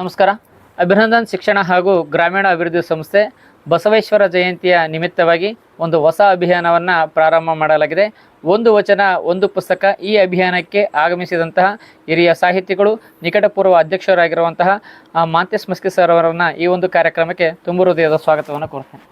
ನಮಸ್ಕಾರ. ಅಭಿನಂದನ್ ಶಿಕ್ಷಣ ಹಾಗೂ ಗ್ರಾಮೀಣ ಅಭಿವೃದ್ಧಿ ಸಂಸ್ಥೆ ಬಸವೇಶ್ವರ ಜಯಂತಿಯ ನಿಮಿತ್ತವಾಗಿ ಒಂದು ಹೊಸ ಅಭಿಯಾನವನ್ನು ಪ್ರಾರಂಭ ಮಾಡಲಾಗಿದೆ. ಒಂದು ವಚನ, ಒಂದು ಪುಸ್ತಕ ಈ ಅಭಿಯಾನಕ್ಕೆ ಆಗಮಿಸಿದಂತಹ ಹಿರಿಯ ಸಾಹಿತಿಗಳು, ನಿಕಟಪೂರ್ವ ಅಧ್ಯಕ್ಷರಾಗಿರುವಂತಹ ಮಾಂತೇಶ್ ಮಸ್ಕಿ ಸರ್ ಅವರನ್ನು ಈ ಒಂದು ಕಾರ್ಯಕ್ರಮಕ್ಕೆ ತುಂಬ ಹೃದಯದ ಸ್ವಾಗತವನ್ನು ಕೋರ್ತೇನೆ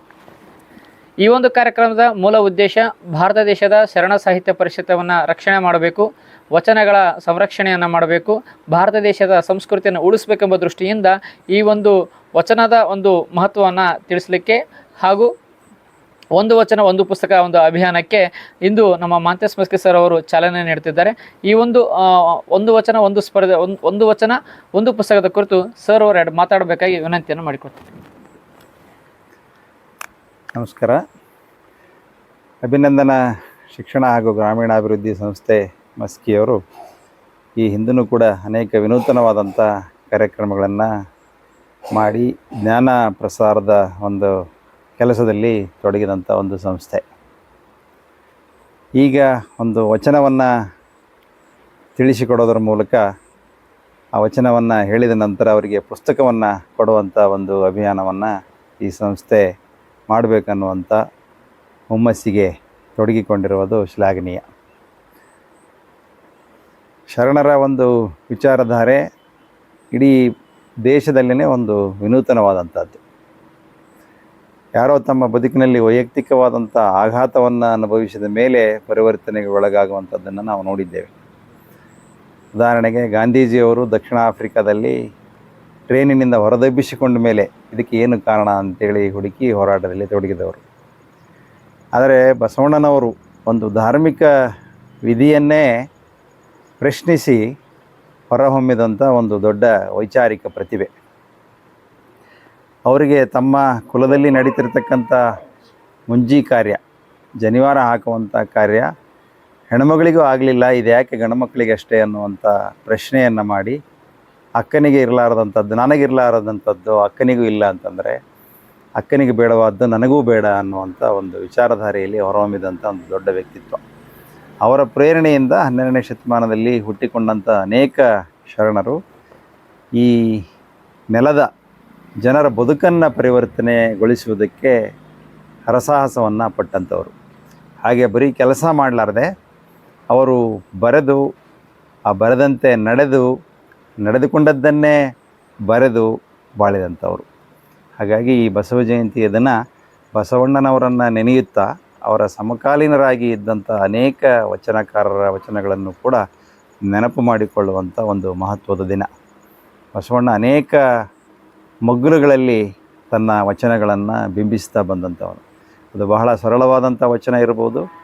ಈ ಒಂದು ಕಾರ್ಯಕ್ರಮದ ಮೂಲ ಉದ್ದೇಶ ಭಾರತ ದೇಶದ ಶರಣ ಸಾಹಿತ್ಯ ಪರಿಷತ್ತವನ್ನು ರಕ್ಷಣೆ ಮಾಡಬೇಕು, ವಚನಗಳ ಸಂರಕ್ಷಣೆಯನ್ನು ಮಾಡಬೇಕು, ಭಾರತ ದೇಶದ ಸಂಸ್ಕೃತಿಯನ್ನು ಉಳಿಸಬೇಕೆಂಬ ದೃಷ್ಟಿಯಿಂದ ಈ ಒಂದು ವಚನದ ಒಂದು ಮಹತ್ವವನ್ನು ತಿಳಿಸಲಿಕ್ಕೆ ಹಾಗೂ ಒಂದು ವಚನ, ಒಂದು ಪುಸ್ತಕ, ಒಂದು ಅಭಿಯಾನಕ್ಕೆ ಇಂದು ನಮ್ಮ ಮಾಂತೇಶ್ ಮಸ್ಕಿ ಸರ್ ಅವರು ಚಾಲನೆ ನೀಡುತ್ತಿದ್ದಾರೆ ಈ ಒಂದು ಒಂದು ವಚನ, ಒಂದು ಸ್ಪರ್ಧೆ, ಒಂದು ಒಂದು ವಚನ, ಒಂದು ಪುಸ್ತಕದ ಕುರಿತು ಸರ್ ಅವರು ಎರಡು ಮಾತಾಡಬೇಕಾಗಿ ವಿನಂತಿಯನ್ನು ಮಾಡಿಕೊಡ್ತೀನಿ ನಮಸ್ಕಾರ. ಅಭಿನಂದನ ಶಿಕ್ಷಣ ಹಾಗೂ ಗ್ರಾಮೀಣಾಭಿವೃದ್ಧಿ ಸಂಸ್ಥೆ ಮಸ್ಕಿಯವರು ಈ ಹಿಂದೂ ಕೂಡ ಅನೇಕ ವಿನೂತನವಾದಂಥ ಕಾರ್ಯಕ್ರಮಗಳನ್ನು ಮಾಡಿ ಜ್ಞಾನ ಪ್ರಸಾರದ ಒಂದು ಕೆಲಸದಲ್ಲಿ ತೊಡಗಿದಂಥ ಒಂದು ಸಂಸ್ಥೆ. ಈಗ ಒಂದು ವಚನವನ್ನು ತಿಳಿಸಿಕೊಡೋದರ ಮೂಲಕ ಆ ವಚನವನ್ನು ಹೇಳಿದ ನಂತರ ಅವರಿಗೆ ಪುಸ್ತಕವನ್ನು ಕೊಡುವಂಥ ಒಂದು ಅಭಿಯಾನವನ್ನು ಈ ಸಂಸ್ಥೆ ಮಾಡಬೇಕನ್ನುವಂಥ ಹುಮ್ಮಸ್ಸಿಗೆ ತೊಡಗಿಕೊಂಡಿರುವುದು ಶ್ಲಾಘನೀಯ. ಶರಣರ ಒಂದು ವಿಚಾರಧಾರೆ ಇಡೀ ದೇಶದಲ್ಲಿನೇ ಒಂದು ವಿನೂತನವಾದಂಥದ್ದು. ಯಾರೋ ತಮ್ಮ ಬದುಕಿನಲ್ಲಿ ವೈಯಕ್ತಿಕವಾದಂಥ ಆಘಾತವನ್ನು ಅನುಭವಿಸಿದ ಮೇಲೆ ಪರಿವರ್ತನೆಗೆ ಒಳಗಾಗುವಂಥದ್ದನ್ನು ನಾವು ನೋಡಿದ್ದೇವೆ. ಉದಾಹರಣೆಗೆ ಗಾಂಧೀಜಿಯವರು ದಕ್ಷಿಣ ಆಫ್ರಿಕಾದಲ್ಲಿ ಟ್ರೈನಿನಿಂದ ಹೊರದಬ್ಬಿಸಿಕೊಂಡ ಮೇಲೆ ಇದಕ್ಕೆ ಏನು ಕಾರಣ ಅಂತೇಳಿ ಹುಡುಕಿ ಹೋರಾಟದಲ್ಲಿ ತೊಡಗಿದವರು. ಆದರೆ ಬಸವಣ್ಣನವರು ಒಂದು ಧಾರ್ಮಿಕ ವಿಧಿಯನ್ನೇ ಪ್ರಶ್ನಿಸಿ ಹೊರಹೊಮ್ಮಿದಂಥ ಒಂದು ದೊಡ್ಡ ವೈಚಾರಿಕ ಪ್ರತಿಭೆ. ಅವರಿಗೆ ತಮ್ಮ ಕುಲದಲ್ಲಿ ನಡೀತಿರ್ತಕ್ಕಂಥ ಮುಂಜಿ ಕಾರ್ಯ, ಜನಿವಾರ ಹಾಕುವಂಥ ಕಾರ್ಯ ಹೆಣ್ಮಗಳಿಗೂ ಆಗಲಿಲ್ಲ ಇದು ಯಾಕೆ ಗಂಡು ಅಷ್ಟೇ ಅನ್ನುವಂಥ ಪ್ರಶ್ನೆಯನ್ನು ಮಾಡಿ ಅಕ್ಕನಿಗೆ ಇರಲಾರದಂಥದ್ದು, ನನಗಿರಲಾರದಂಥದ್ದು, ಅಕ್ಕನಿಗೂ ಇಲ್ಲ ಅಂತಂದರೆ, ಅಕ್ಕನಿಗೆ ಬೇಡವಾದ್ದು ನನಗೂ ಬೇಡ ಅನ್ನುವಂಥ ಒಂದು ವಿಚಾರಧಾರೆಯಲ್ಲಿ ಹೊರಹೊಮ್ಮಿದಂಥ ಒಂದು ದೊಡ್ಡ ವ್ಯಕ್ತಿತ್ವ. ಅವರ ಪ್ರೇರಣೆಯಿಂದ ಹನ್ನೆರಡನೇ ಶತಮಾನದಲ್ಲಿ ಹುಟ್ಟಿಕೊಂಡಂಥ ಅನೇಕ ಶರಣರು ಈ ನೆಲದ ಜನರ ಬದುಕನ್ನು ಪರಿವರ್ತನೆಗೊಳಿಸುವುದಕ್ಕೆ ಹರಸಾಹಸವನ್ನು ಪಟ್ಟಂಥವರು. ಹಾಗೆ ಬರೀ ಕೆಲಸ ಮಾಡಲಾರ್ದೆ, ಅವರು ಬರೆದು, ಆ ಬರೆದಂತೆ ನಡೆದು ನಡೆದುಕೊಂಡದ್ದನ್ನೇ ಬರೆದು ಬಾಳಿದಂಥವರು. ಹಾಗಾಗಿ ಈ ಬಸವ ಜಯಂತಿಯ ದಿನ ಬಸವಣ್ಣನವರನ್ನು ನೆನೆಯುತ್ತಾ ಅವರ ಸಮಕಾಲೀನರಾಗಿ ಇದ್ದಂಥ ಅನೇಕ ವಚನಕಾರರ ವಚನಗಳನ್ನು ಕೂಡ ನೆನಪು ಮಾಡಿಕೊಳ್ಳುವಂಥ ಒಂದು ಮಹತ್ವದ ದಿನ. ಬಸವಣ್ಣ ಅನೇಕ ಮಗ್ಗುಲುಗಳಲ್ಲಿ ತನ್ನ ವಚನಗಳನ್ನು ಬಿಂಬಿಸ್ತಾ ಬಂದಂಥವನು. ಅದು ಬಹಳ ಸರಳವಾದಂಥ ವಚನ ಇರ್ಬೋದು.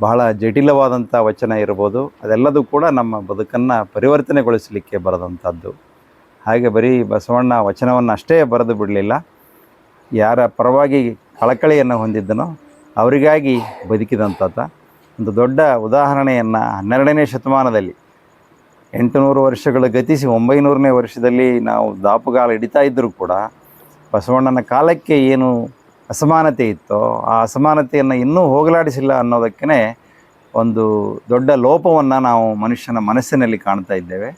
ಬಹಳ ಜಟಿಲವಾದಂಥ ವಚನ ಇರ್ಬೋದು. ಅದೆಲ್ಲದೂ ಕೂಡ ನಮ್ಮ ಬದುಕನ್ನು ಪರಿವರ್ತನೆಗೊಳಿಸಲಿಕ್ಕೆ ಬರೆದಂಥದ್ದು. ಹಾಗೆ ಬರೀ ಬಸವಣ್ಣ ವಚನವನ್ನು ಅಷ್ಟೇ ಬರೆದು ಬಿಡಲಿಲ್ಲ. ಯಾರ ಪರವಾಗಿ ಕಳಕಳಿಯನ್ನು ಹೊಂದಿದ್ದನೋ ಅವರಿಗಾಗಿ ಬದುಕಿದಂಥದ್ದ. ಒಂದು ದೊಡ್ಡ ಉದಾಹರಣೆಯನ್ನು ಹನ್ನೆರಡನೇ ಶತಮಾನದಲ್ಲಿ ಎಂಟುನೂರು ವರ್ಷಗಳು ಗತಿಸಿ ಒಂಬೈನೂರನೇ ವರ್ಷದಲ್ಲಿ ನಾವು ದಾಪುಗಾಲ ಹಿಡಿತಾ ಇದ್ದರೂ ಕೂಡ ಬಸವಣ್ಣನ ಕಾಲಕ್ಕೆ ಏನು ಅಸಮಾನತೆ ಇತ್ತು. ಆ ಅಸಮಾನತೆಯನ್ನು ಇನ್ನೂ ಹೋಗಲಾಡಿಸಿಲ್ಲ ಅನ್ನೋದಕ್ಕೇ ಒಂದು ದೊಡ್ಡ ಲೋಪವನ್ನು ನಾವು ಮನುಷ್ಯನ ಮನಸ್ಸಿನಲ್ಲಿ ಕಾಣ್ತಾ ಇದ್ದೇವೆ.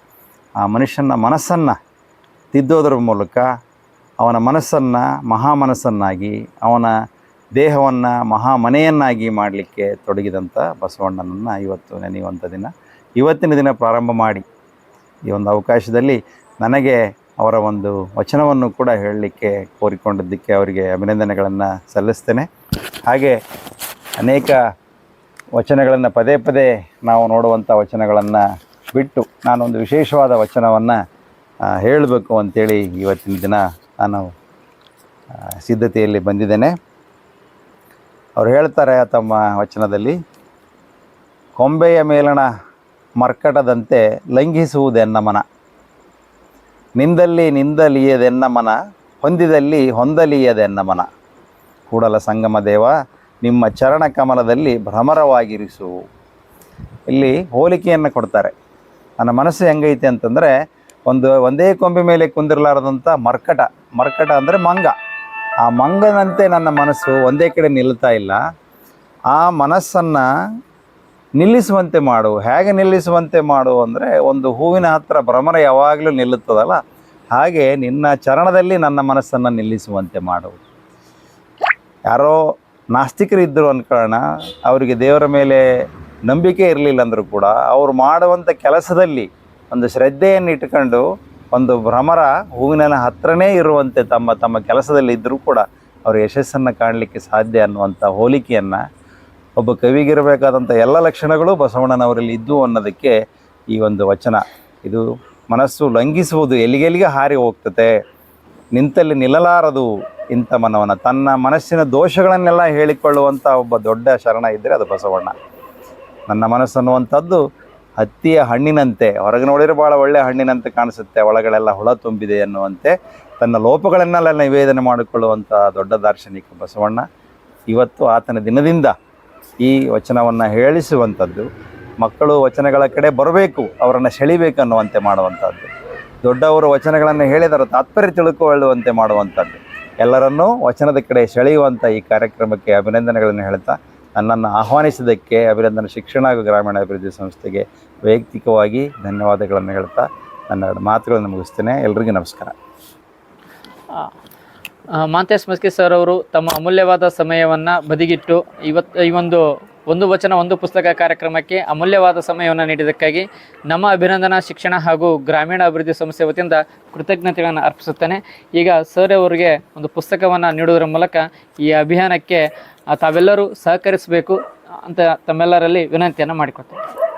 ಆ ಮನುಷ್ಯನ ಮನಸ್ಸನ್ನು ತಿದ್ದೋದರ ಮೂಲಕ ಅವನ ಮನಸ್ಸನ್ನು ಮಹಾ ಮನಸ್ಸನ್ನಾಗಿ ಅವನ ದೇಹವನ್ನು ಮಹಾ ಮನೆಯನ್ನಾಗಿ ಮಾಡಲಿಕ್ಕೆ ತೊಡಗಿದಂಥ ಬಸವಣ್ಣನನ್ನು ಇವತ್ತು ನೆನೆಯುವಂಥ ದಿನ. ಇವತ್ತಿನ ದಿನ ಪ್ರಾರಂಭ ಮಾಡಿ ಈ ಒಂದು ಅವಕಾಶದಲ್ಲಿ ನನಗೆ ಅವರ ಒಂದು ವಚನವನ್ನು ಕೂಡ ಹೇಳಲಿಕ್ಕೆ ಕೋರಿಕೊಂಡಿದ್ದಕ್ಕೆ ಅವರಿಗೆ ಅಭಿನಂದನೆಗಳನ್ನು ಸಲ್ಲಿಸ್ತೇನೆ. ಹಾಗೆ ಅನೇಕ ವಚನಗಳನ್ನು ಪದೇ ಪದೇ ನಾವು ನೋಡುವಂಥ ವಚನಗಳನ್ನು ಬಿಟ್ಟು ನಾನೊಂದು ವಿಶೇಷವಾದ ವಚನವನ್ನು ಹೇಳಬೇಕು ಅಂತೇಳಿ ಇವತ್ತಿನ ದಿನ ನಾನು ಸಿದ್ಧತೆಯಲ್ಲಿ ಬಂದಿದ್ದೇನೆ. ಅವ್ರು ಹೇಳ್ತಾರೆ ತಮ್ಮ ವಚನದಲ್ಲಿ, ಕೊಂಬೆಯ ಮೇಲಣ ಮರ್ಕಟದಂತೆ ಲಂಘಿಸುವುದೆನ್ನ ಮನ ನಿಂದಲ್ಲಿ ನಿಂದಲಿಯದೆನ್ನ ಮನ, ಹೊಂದಿದಲ್ಲಿ ಹೊಂದಲಿಯದೆನ್ನ ಮನ. ಕೂಡಲ ಸಂಗಮ ದೇವ, ನಿಮ್ಮ ಚರಣ ಕಮಲದಲ್ಲಿ ಭ್ರಮರವಾಗಿರಿಸು. ಇಲ್ಲಿ ಹೋಲಿಕೆಯನ್ನು ಕೊಡ್ತಾರೆ. ನನ್ನ ಮನಸ್ಸು ಹೆಂಗೈತೆ ಅಂತಂದರೆ, ಒಂದು, ಒಂದೇ ಕೊಂಬೆ ಮೇಲೆ ಕುಂದಿರಲಾರದಂಥ ಮರ್ಕಟ. ಮರ್ಕಟ ಅಂದರೆ ಮಂಗ. ಆ ಮಂಗನಂತೆ ನನ್ನ ಮನಸ್ಸು ಒಂದೇ ಕಡೆ ನಿಲ್ತಾ ಇಲ್ಲ. ಆ ಮನಸ್ಸನ್ನು ನಿಲ್ಲಿಸುವಂತೆ ಮಾಡು, ಹೇಗೆ ನಿಲ್ಲಿಸುವಂತೆ ಮಾಡು ಅಂದರೆ ಒಂದು ಹೂವಿನ ಹತ್ರ ಭ್ರಮರ ಯಾವಾಗಲೂ ನಿಲ್ಲುತ್ತದಲ್ಲ? ಹಾಗೆ ನಿನ್ನ ಚರಣದಲ್ಲಿ ನನ್ನ ಮನಸ್ಸನ್ನು ನಿಲ್ಲಿಸುವಂತೆ ಮಾಡು. ಯಾರೋ ನಾಸ್ತಿಕರು ಇದ್ದರು ಅನ್ಕೊಳ್ಳೋಣ ಅವರಿಗೆ ದೇವರ ಮೇಲೆ ನಂಬಿಕೆ ಇರಲಿಲ್ಲ ಅಂದರೂ ಕೂಡ ಅವರು ಮಾಡುವಂಥ ಕೆಲಸದಲ್ಲಿ ಒಂದು ಶ್ರದ್ಧೆಯನ್ನು ಇಟ್ಕೊಂಡು ಒಂದು ಭ್ರಮರ ಹೂವಿನ ಹತ್ರನೇ ಇರುವಂತೆ ತಮ್ಮ ತಮ್ಮ ಕೆಲಸದಲ್ಲಿ ಇದ್ದರೂ ಕೂಡ ಅವರು ಯಶಸ್ಸನ್ನು ಕಾಣಲಿಕ್ಕೆ ಸಾಧ್ಯ ಅನ್ನುವಂಥ ಹೋಲಿಕೆಯನ್ನು ಒಬ್ಬ ಕವಿಗಿರಬೇಕಾದಂಥ ಎಲ್ಲ ಲಕ್ಷಣಗಳು ಬಸವಣ್ಣನವರಲ್ಲಿ ಇದ್ದು ಅನ್ನೋದಕ್ಕೆ ಈ ಒಂದು ವಚನ. ಇದು ಮನಸ್ಸು ಲಂಘಿಸುವುದು ಎಲ್ಲಿಗೆಲ್ಲಿಗೆ ಹಾರಿ ಹೋಗ್ತದೆ ನಿಂತಲ್ಲಿ ನಿಲ್ಲಲಾರದು ಇಂಥ ಮನವನ. ತನ್ನ ಮನಸ್ಸಿನ ದೋಷಗಳನ್ನೆಲ್ಲ ಹೇಳಿಕೊಳ್ಳುವಂಥ ಒಬ್ಬ ದೊಡ್ಡ ಶರಣ ಇದ್ದರೆ ಅದು ಬಸವಣ್ಣ. ನನ್ನ ಮನಸ್ಸು ಅನ್ನುವಂಥದ್ದು ಹತ್ತಿಯ ಹಣ್ಣಿನಂತೆ. ಹೊರಗೆ ನೋಡಿದ್ರೆ ಭಾಳ ಒಳ್ಳೆಯ ಹಣ್ಣಿನಂತೆ ಕಾಣಿಸುತ್ತೆ. ಒಳಗಳೆಲ್ಲ ಹುಳ ತುಂಬಿದೆ ಅನ್ನುವಂತೆ ತನ್ನ ಲೋಪಗಳನ್ನೆಲ್ಲ ನಿವೇದನೆ ಮಾಡಿಕೊಳ್ಳುವಂಥ ದೊಡ್ಡ ದಾರ್ಶನಿಕ ಬಸವಣ್ಣ. ಇವತ್ತು ಆತನ ದಿನದಿಂದ ಈ ವಚನವನ್ನು ಹೇಳಿಸುವಂಥದ್ದು, ಮಕ್ಕಳು ವಚನಗಳ ಕಡೆ ಬರಬೇಕು, ಅವರನ್ನು ಸೆಳಿಬೇಕು ಅನ್ನುವಂತೆ ಮಾಡುವಂಥದ್ದು. ದೊಡ್ಡವರು ವಚನಗಳನ್ನು ಹೇಳಿದರ ತಾತ್ಪರ್ಯ ತಿಳ್ಕೊಳ್ಳುವಂತೆ ಮಾಡುವಂಥದ್ದು. ಎಲ್ಲರನ್ನೂ ವಚನದ ಕಡೆ ಸೆಳೆಯುವಂಥ ಈ ಕಾರ್ಯಕ್ರಮಕ್ಕೆ ಅಭಿನಂದನೆಗಳನ್ನು ಹೇಳ್ತಾ, ನನ್ನನ್ನು ಆಹ್ವಾನಿಸಿದ್ದಕ್ಕೆ ಅಭಿನಂದನೆ ಶಿಕ್ಷಣ ಹಾಗೂ ಗ್ರಾಮೀಣ ಅಭಿವೃದ್ಧಿ ಸಂಸ್ಥೆಗೆ ವೈಯಕ್ತಿಕವಾಗಿ ಧನ್ಯವಾದಗಳನ್ನು ಹೇಳ್ತಾ, ನನ್ನ ಮಾತುಗಳನ್ನು ಮುಗಿಸ್ತೇನೆ. ಎಲ್ರಿಗೂ ನಮಸ್ಕಾರ. ಮಾಂತೇಶ್ ಮಸ್ಕಿ ಸರ್ ಅವರು ತಮ್ಮ ಅಮೂಲ್ಯವಾದ ಸಮಯವನ್ನು ಬದಿಗಿಟ್ಟು ಇವತ್ತು ಈ ಒಂದು ಒಂದು ವಚನ, ಒಂದು ಪುಸ್ತಕ ಕಾರ್ಯಕ್ರಮಕ್ಕೆ ಅಮೂಲ್ಯವಾದ ಸಮಯವನ್ನು ನೀಡಿದ್ದಕ್ಕಾಗಿ ನಮ್ಮ ಅಭಿನಂದನಾ ಶಿಕ್ಷಣ ಹಾಗೂ ಗ್ರಾಮೀಣ ಅಭಿವೃದ್ಧಿ ಸಂಸ್ಥೆ ವತಿಯಿಂದ ಕೃತಜ್ಞತೆಗಳನ್ನು ಅರ್ಪಿಸುತ್ತೇನೆ. ಈಗ ಸರ್ ಅವರಿಗೆ ಒಂದು ಪುಸ್ತಕವನ್ನು ನೀಡುವುದರ ಮೂಲಕ ಈ ಅಭಿಯಾನಕ್ಕೆ ತಾವೆಲ್ಲರೂ ಸಹಕರಿಸಬೇಕು ಅಂತ ತಮ್ಮೆಲ್ಲರಲ್ಲಿ ವಿನಂತಿಯನ್ನು ಮಾಡಿಕೊಡ್ತೇನೆ